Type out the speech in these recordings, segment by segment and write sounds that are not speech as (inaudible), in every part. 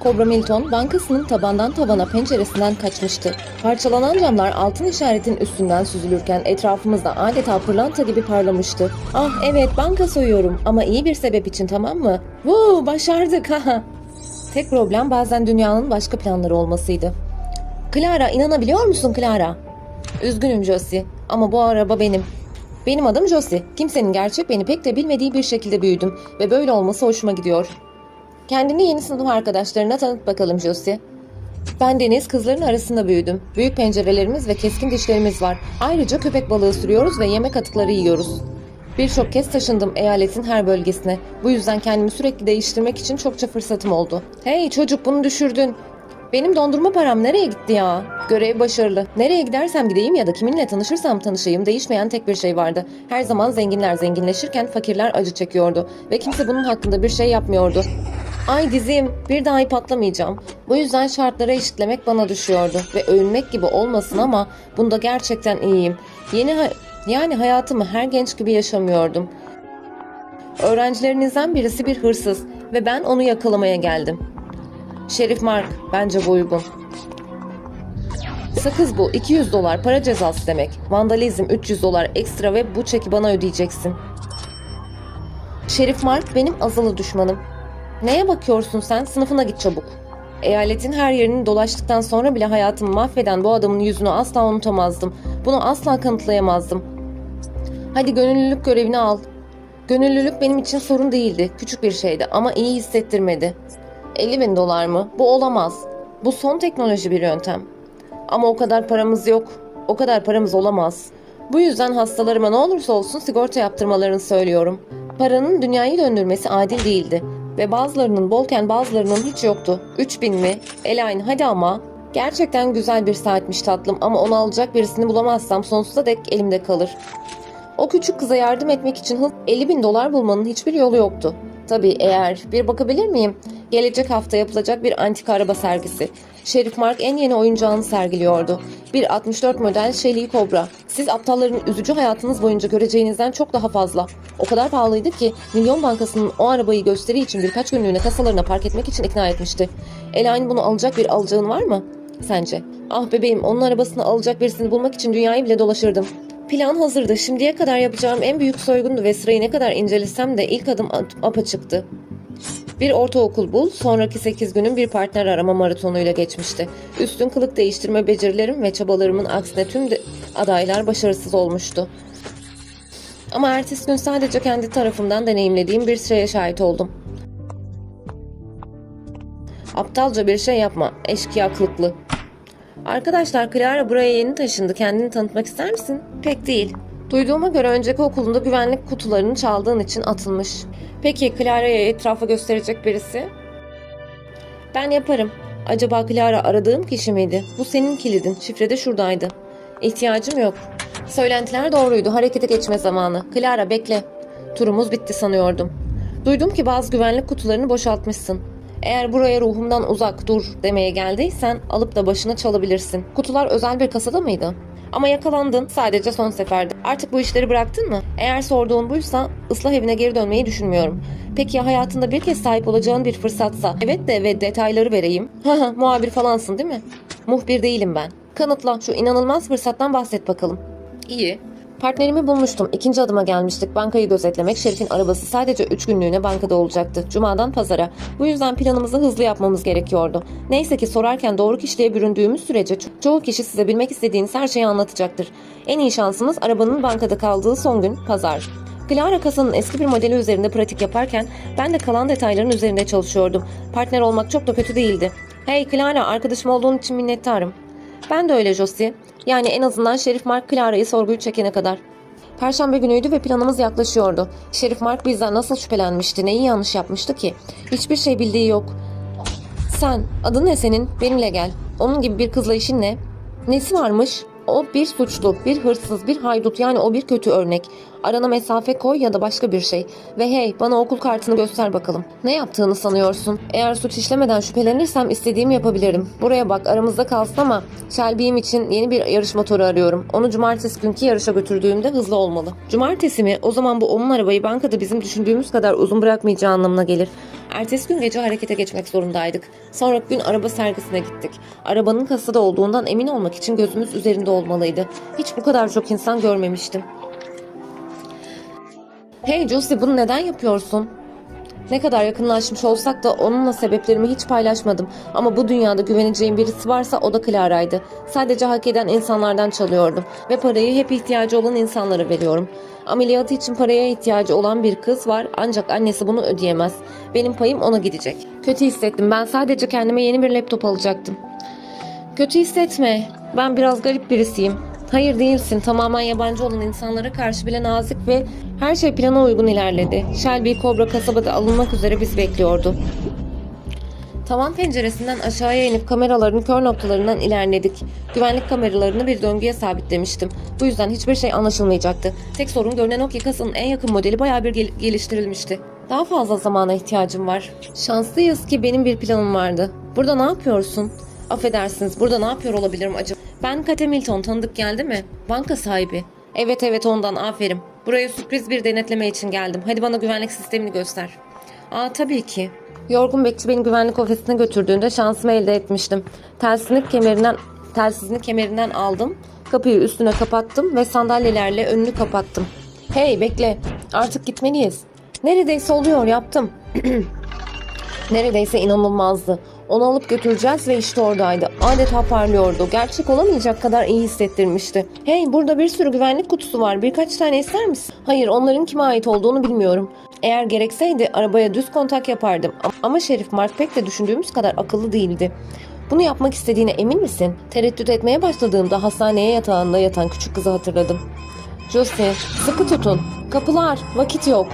Cobra Milton bankasının tabandan tavana penceresinden kaçmıştı. Parçalanan camlar altın işaretin üstünden süzülürken etrafımızda adeta pırlanta gibi parlamıştı. Ah evet banka soyuyorum ama iyi bir sebep için tamam mı? Woo başardık ha. Tek problem bazen dünyanın başka planları olmasıydı. Clara inanabiliyor musun Clara? Üzgünüm Josie ama bu araba benim. Benim adım Josie. Kimsenin gerçek beni pek de bilmediği bir şekilde büyüdüm ve böyle olması hoşuma gidiyor. Kendini yeni sınıf arkadaşlarına tanıt bakalım Josie. Ben Deniz kızların arasında büyüdüm. Büyük pencerelerimiz ve keskin dişlerimiz var. Ayrıca köpek balığı sürüyoruz ve yemek atıkları yiyoruz. Birçok kez taşındım eyaletin her bölgesine. Bu yüzden kendimi sürekli değiştirmek için çokça fırsatım oldu. Hey çocuk bunu düşürdün. Benim dondurma param nereye gitti ya? Görev başarılı. Nereye gidersem gideyim ya da kiminle tanışırsam tanışayım değişmeyen tek bir şey vardı. Her zaman zenginler zenginleşirken fakirler acı çekiyordu ve kimse bunun hakkında bir şey yapmıyordu. Ay dizim, bir daha ip atlamayacağım. Bu yüzden şartları eşitlemek bana düşüyordu ve övünmek gibi olmasın ama bunda gerçekten iyiyim. Yeni ha- yani hayatımı her genç gibi yaşamıyordum. Öğrencilerinizden birisi bir hırsız ve ben onu yakalamaya geldim. Şerif Mark, bence bu uygun. Sakız bu, 200 dolar para cezası demek. Vandalizm 300 dolar ekstra ve bu çeki bana ödeyeceksin. Şerif Mark benim azılı düşmanım. Neye bakıyorsun sen? Sınıfına git çabuk. Eyaletin her yerini dolaştıktan sonra bile hayatımı mahveden bu adamın yüzünü asla unutamazdım. Bunu asla kanıtlayamazdım. Hadi gönüllülük görevini al. Gönüllülük benim için sorun değildi. Küçük bir şeydi ama iyi hissettirmedi. 50 bin dolar mı? Bu olamaz. Bu son teknoloji bir yöntem. Ama o kadar paramız yok. O kadar paramız olamaz. Bu yüzden hastalarıma ne olursa olsun sigorta yaptırmalarını söylüyorum. Paranın dünyayı döndürmesi adil değildi. Ve bazılarının bolken bazılarının hiç yoktu. 3000 mi? Elaine hadi ama. Gerçekten güzel bir saatmiş tatlım ama onu alacak birisini bulamazsam sonsuza dek elimde kalır. O küçük kıza yardım etmek için hız 50 bin dolar bulmanın hiçbir yolu yoktu. Tabii eğer bir bakabilir miyim? Gelecek hafta yapılacak bir antika araba sergisi. Şerif Mark en yeni oyuncağını sergiliyordu. Bir 64 model Shelly Cobra. Siz aptalların üzücü hayatınız boyunca göreceğinizden çok daha fazla. O kadar pahalıydı ki Milyon Bankası'nın o arabayı gösteri için birkaç günlüğüne kasalarına park etmek için ikna etmişti. Elaine bunu alacak bir alacağın var mı? Sence? Ah bebeğim onun arabasını alacak birisini bulmak için dünyayı bile dolaşırdım. Plan hazırdı. Şimdiye kadar yapacağım en büyük soygundu ve sırayı ne kadar incelesem de ilk adım ap- apaçıktı. Bir ortaokul bul, sonraki 8 günün bir partner arama maratonuyla geçmişti. Üstün kılık değiştirme becerilerim ve çabalarımın aksine tüm adaylar başarısız olmuştu. Ama ertesi gün sadece kendi tarafımdan deneyimlediğim bir şeye şahit oldum. Aptalca bir şey yapma, eşkıya kılıklı. Arkadaşlar Clara buraya yeni taşındı. Kendini tanıtmak ister misin? Pek değil. Duyduğuma göre önceki okulunda güvenlik kutularını çaldığın için atılmış. Peki Clara'ya etrafa gösterecek birisi? Ben yaparım. Acaba Clara aradığım kişi miydi? Bu senin kilidin. Şifre de şuradaydı. İhtiyacım yok. Söylentiler doğruydu. Harekete geçme zamanı. Clara bekle. Turumuz bitti sanıyordum. Duydum ki bazı güvenlik kutularını boşaltmışsın. Eğer buraya ruhumdan uzak dur demeye geldiysen alıp da başına çalabilirsin. Kutular özel bir kasada mıydı? Ama yakalandın sadece son seferde. Artık bu işleri bıraktın mı? Eğer sorduğun buysa ıslah evine geri dönmeyi düşünmüyorum. Peki ya hayatında bir kez sahip olacağın bir fırsatsa? Evet de ve detayları vereyim. (laughs) Muhabir falansın değil mi? Muhbir değilim ben. Kanıtla şu inanılmaz fırsattan bahset bakalım. İyi. Partnerimi bulmuştum. İkinci adıma gelmiştik. Bankayı gözetlemek. Şerif'in arabası sadece 3 günlüğüne bankada olacaktı. Cumadan pazara. Bu yüzden planımızı hızlı yapmamız gerekiyordu. Neyse ki sorarken doğru kişiliğe büründüğümüz sürece ço- çoğu kişi size bilmek istediğiniz her şeyi anlatacaktır. En iyi şansımız arabanın bankada kaldığı son gün pazar. Clara kasanın eski bir modeli üzerinde pratik yaparken ben de kalan detayların üzerinde çalışıyordum. Partner olmak çok da kötü değildi. Hey Clara arkadaşım olduğun için minnettarım. Ben de öyle Josie. Yani en azından Şerif Mark Clara'yı sorguyu çekene kadar. Perşembe günüydü ve planımız yaklaşıyordu. Şerif Mark bizden nasıl şüphelenmişti, neyi yanlış yapmıştı ki? Hiçbir şey bildiği yok. Sen, adın ne senin? Benimle gel. Onun gibi bir kızla işin ne? Nesi varmış? O bir suçlu, bir hırsız, bir haydut yani o bir kötü örnek. Arana mesafe koy ya da başka bir şey. Ve hey bana okul kartını göster bakalım. Ne yaptığını sanıyorsun? Eğer suç işlemeden şüphelenirsem istediğimi yapabilirim. Buraya bak aramızda kalsın ama Shelby'im için yeni bir yarış motoru arıyorum. Onu cumartesi günkü yarışa götürdüğümde hızlı olmalı. Cumartesi mi? O zaman bu onun arabayı bankada bizim düşündüğümüz kadar uzun bırakmayacağı anlamına gelir. Ertesi gün gece harekete geçmek zorundaydık. Sonraki gün araba sergisine gittik. Arabanın kasada olduğundan emin olmak için gözümüz üzerinde olmalıydı. Hiç bu kadar çok insan görmemiştim. Hey Josie bunu neden yapıyorsun? Ne kadar yakınlaşmış olsak da onunla sebeplerimi hiç paylaşmadım. Ama bu dünyada güveneceğim birisi varsa o da Clara'ydı. Sadece hak eden insanlardan çalıyordum. Ve parayı hep ihtiyacı olan insanlara veriyorum. Ameliyatı için paraya ihtiyacı olan bir kız var ancak annesi bunu ödeyemez. Benim payım ona gidecek. Kötü hissettim. Ben sadece kendime yeni bir laptop alacaktım. Kötü hissetme. Ben biraz garip birisiyim. Hayır değilsin. Tamamen yabancı olan insanlara karşı bile nazik ve her şey plana uygun ilerledi. Shelby Cobra kasabada alınmak üzere bizi bekliyordu. Tavan penceresinden aşağıya inip kameraların kör noktalarından ilerledik. Güvenlik kameralarını bir döngüye sabitlemiştim. Bu yüzden hiçbir şey anlaşılmayacaktı. Tek sorun görünen o ki kasanın en yakın modeli bayağı bir gel- geliştirilmişti. Daha fazla zamana ihtiyacım var. Şanslıyız ki benim bir planım vardı. Burada ne yapıyorsun? Affedersiniz burada ne yapıyor olabilirim acaba? Ben Kate Milton tanıdık geldi mi? Banka sahibi. Evet evet ondan aferin. Buraya sürpriz bir denetleme için geldim. Hadi bana güvenlik sistemini göster. Aa tabii ki. Yorgun bekçi beni güvenlik ofisine götürdüğünde şansımı elde etmiştim. Telsizini kemerinden, telsizini kemerinden aldım. Kapıyı üstüne kapattım ve sandalyelerle önünü kapattım. Hey bekle artık gitmeliyiz. Neredeyse oluyor yaptım. (clears throat) Neredeyse inanılmazdı. Onu alıp götüreceğiz ve işte oradaydı. Adeta parlıyordu. Gerçek olamayacak kadar iyi hissettirmişti. Hey burada bir sürü güvenlik kutusu var. Birkaç tane ister misin? Hayır onların kime ait olduğunu bilmiyorum. Eğer gerekseydi arabaya düz kontak yapardım. Ama Şerif Mark pek de düşündüğümüz kadar akıllı değildi. Bunu yapmak istediğine emin misin? Tereddüt etmeye başladığımda hastaneye yatağında yatan küçük kızı hatırladım. Josie, sıkı tutun. Kapılar, vakit yok.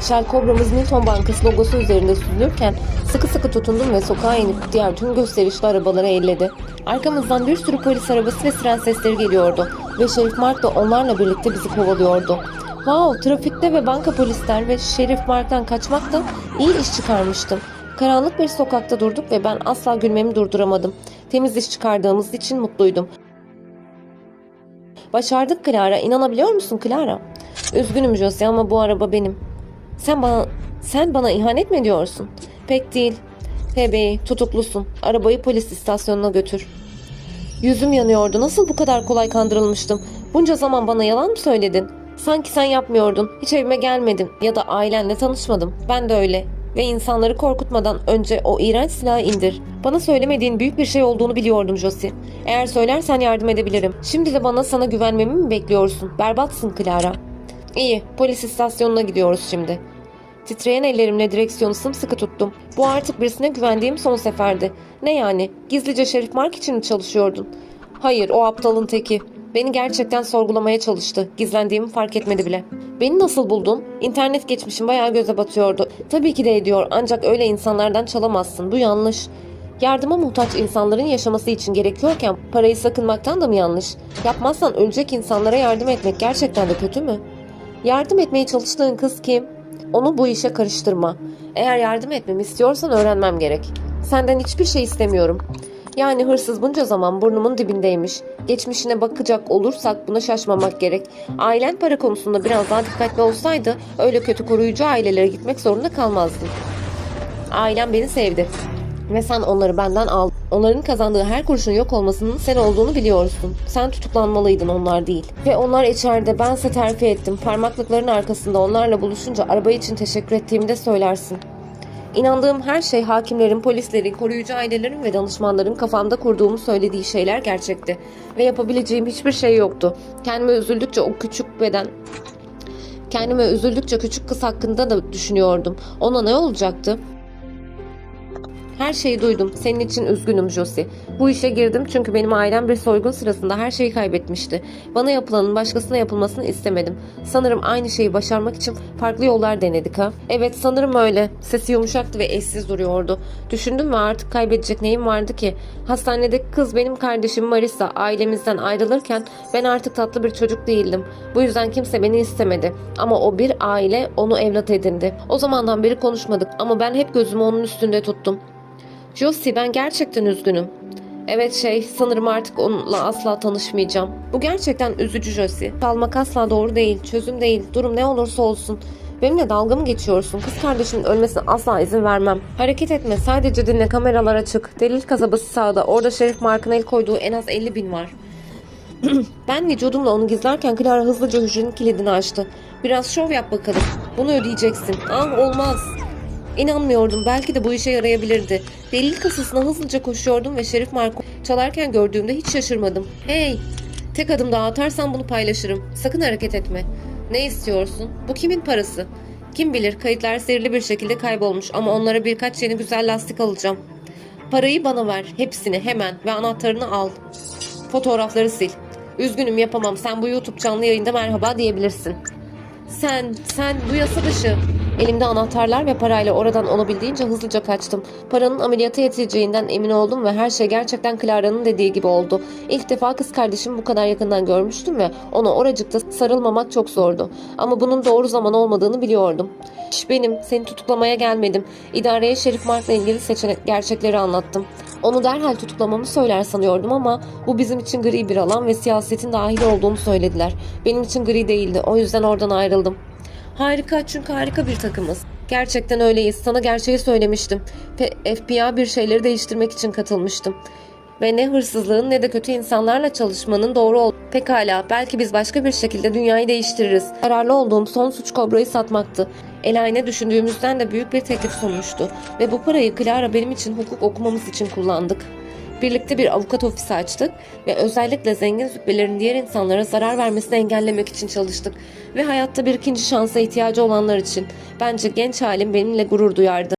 Shell Cobra'mız Milton Bankası logosu üzerinde süzülürken sıkı sıkı tutundum ve sokağa inip diğer tüm gösterişli arabaları elledi. Arkamızdan bir sürü polis arabası ve siren sesleri geliyordu ve Şerif Mark da onlarla birlikte bizi kovalıyordu. Wow, trafikte ve banka polisler ve Şerif Mark'tan kaçmakta iyi iş çıkarmıştım. Karanlık bir sokakta durduk ve ben asla gülmemi durduramadım. Temiz iş çıkardığımız için mutluydum. Başardık Clara. İnanabiliyor musun Clara? Üzgünüm Josie ama bu araba benim. Sen bana sen bana ihanet mi ediyorsun? Pek değil. Bebeği tutuklusun. Arabayı polis istasyonuna götür. Yüzüm yanıyordu. Nasıl bu kadar kolay kandırılmıştım? Bunca zaman bana yalan mı söyledin? Sanki sen yapmıyordun. Hiç evime gelmedin ya da ailenle tanışmadım. Ben de öyle. Ve insanları korkutmadan önce o iğrenç silahı indir. Bana söylemediğin büyük bir şey olduğunu biliyordum Josie. Eğer söylersen yardım edebilirim. Şimdi de bana sana güvenmemi mi bekliyorsun? Berbatsın Clara. İyi, polis istasyonuna gidiyoruz şimdi. Titreyen ellerimle direksiyonu sımsıkı tuttum. Bu artık birisine güvendiğim son seferdi. Ne yani? Gizlice Şerif Mark için mi çalışıyordun? Hayır, o aptalın teki. Beni gerçekten sorgulamaya çalıştı. Gizlendiğimi fark etmedi bile. Beni nasıl buldun? İnternet geçmişim bayağı göze batıyordu. Tabii ki de ediyor ancak öyle insanlardan çalamazsın. Bu yanlış. Yardıma muhtaç insanların yaşaması için gerekiyorken parayı sakınmaktan da mı yanlış? Yapmazsan ölecek insanlara yardım etmek gerçekten de kötü mü? Yardım etmeye çalıştığın kız kim? Onu bu işe karıştırma. Eğer yardım etmemi istiyorsan öğrenmem gerek. Senden hiçbir şey istemiyorum. Yani hırsız bunca zaman burnumun dibindeymiş. Geçmişine bakacak olursak buna şaşmamak gerek. Ailen para konusunda biraz daha dikkatli olsaydı öyle kötü koruyucu ailelere gitmek zorunda kalmazdın. Ailem beni sevdi. Ve sen onları benden aldın. Onların kazandığı her kuruşun yok olmasının sen olduğunu biliyorsun. Sen tutuklanmalıydın onlar değil. Ve onlar içeride bense terfi ettim. Parmaklıkların arkasında onlarla buluşunca araba için teşekkür ettiğimi de söylersin. İnandığım her şey hakimlerin, polislerin, koruyucu ailelerin ve danışmanların kafamda kurduğumu söylediği şeyler gerçekti. Ve yapabileceğim hiçbir şey yoktu. Kendime üzüldükçe o küçük beden Kendime üzüldükçe küçük kız hakkında da düşünüyordum. Ona ne olacaktı? Her şeyi duydum. Senin için üzgünüm Josie. Bu işe girdim çünkü benim ailem bir soygun sırasında her şeyi kaybetmişti. Bana yapılanın başkasına yapılmasını istemedim. Sanırım aynı şeyi başarmak için farklı yollar denedik ha. Evet sanırım öyle. Sesi yumuşaktı ve eşsiz duruyordu. Düşündüm ve artık kaybedecek neyim vardı ki? Hastanedeki kız benim kardeşim Marisa. Ailemizden ayrılırken ben artık tatlı bir çocuk değildim. Bu yüzden kimse beni istemedi. Ama o bir aile onu evlat edindi. O zamandan beri konuşmadık ama ben hep gözümü onun üstünde tuttum. Josie ben gerçekten üzgünüm. Evet şey sanırım artık onunla asla tanışmayacağım. Bu gerçekten üzücü Josie. Kalmak asla doğru değil. Çözüm değil. Durum ne olursa olsun. Benimle dalga mı geçiyorsun? Kız kardeşinin ölmesine asla izin vermem. Hareket etme sadece dinle kameralar açık. Delil kasabası sağda. Orada Şerif Mark'ın el koyduğu en az 50 bin var. (clears throat) ben vücudumla onu gizlerken Clara hızlıca hücrenin kilidini açtı. Biraz şov yap bakalım. Bunu ödeyeceksin. Ah olmaz. İnanmıyordum. Belki de bu işe yarayabilirdi. Delil kasasına hızlıca koşuyordum ve Şerif Marko çalarken gördüğümde hiç şaşırmadım. Hey! Tek adım daha atarsan bunu paylaşırım. Sakın hareket etme. Ne istiyorsun? Bu kimin parası? Kim bilir kayıtlar sihirli bir şekilde kaybolmuş ama onlara birkaç yeni güzel lastik alacağım. Parayı bana ver. Hepsini hemen ve anahtarını al. Fotoğrafları sil. Üzgünüm yapamam. Sen bu YouTube canlı yayında merhaba diyebilirsin. Sen, sen bu yasa dışı. Elimde anahtarlar ve parayla oradan olabildiğince hızlıca kaçtım. Paranın ameliyata yeteceğinden emin oldum ve her şey gerçekten Clara'nın dediği gibi oldu. İlk defa kız kardeşimi bu kadar yakından görmüştüm ve ona oracıkta sarılmamak çok zordu. Ama bunun doğru zaman olmadığını biliyordum. Şş, benim, seni tutuklamaya gelmedim. İdareye Şerif Mark'la ilgili seçenek gerçekleri anlattım. Onu derhal tutuklamamı söyler sanıyordum ama bu bizim için gri bir alan ve siyasetin dahil olduğunu söylediler. Benim için gri değildi. O yüzden oradan ayrıldım. Harika çünkü harika bir takımız. Gerçekten öyleyiz. Sana gerçeği söylemiştim. Ve FBI bir şeyleri değiştirmek için katılmıştım. Ve ne hırsızlığın ne de kötü insanlarla çalışmanın doğru ol. Pekala belki biz başka bir şekilde dünyayı değiştiririz. Kararlı olduğum son suç kobrayı satmaktı. Elayne düşündüğümüzden de büyük bir teklif sunmuştu. Ve bu parayı Clara benim için hukuk okumamız için kullandık. Birlikte bir avukat ofisi açtık ve özellikle zengin züppelerin diğer insanlara zarar vermesini engellemek için çalıştık. Ve hayatta bir ikinci şansa ihtiyacı olanlar için. Bence genç halim benimle gurur duyardı.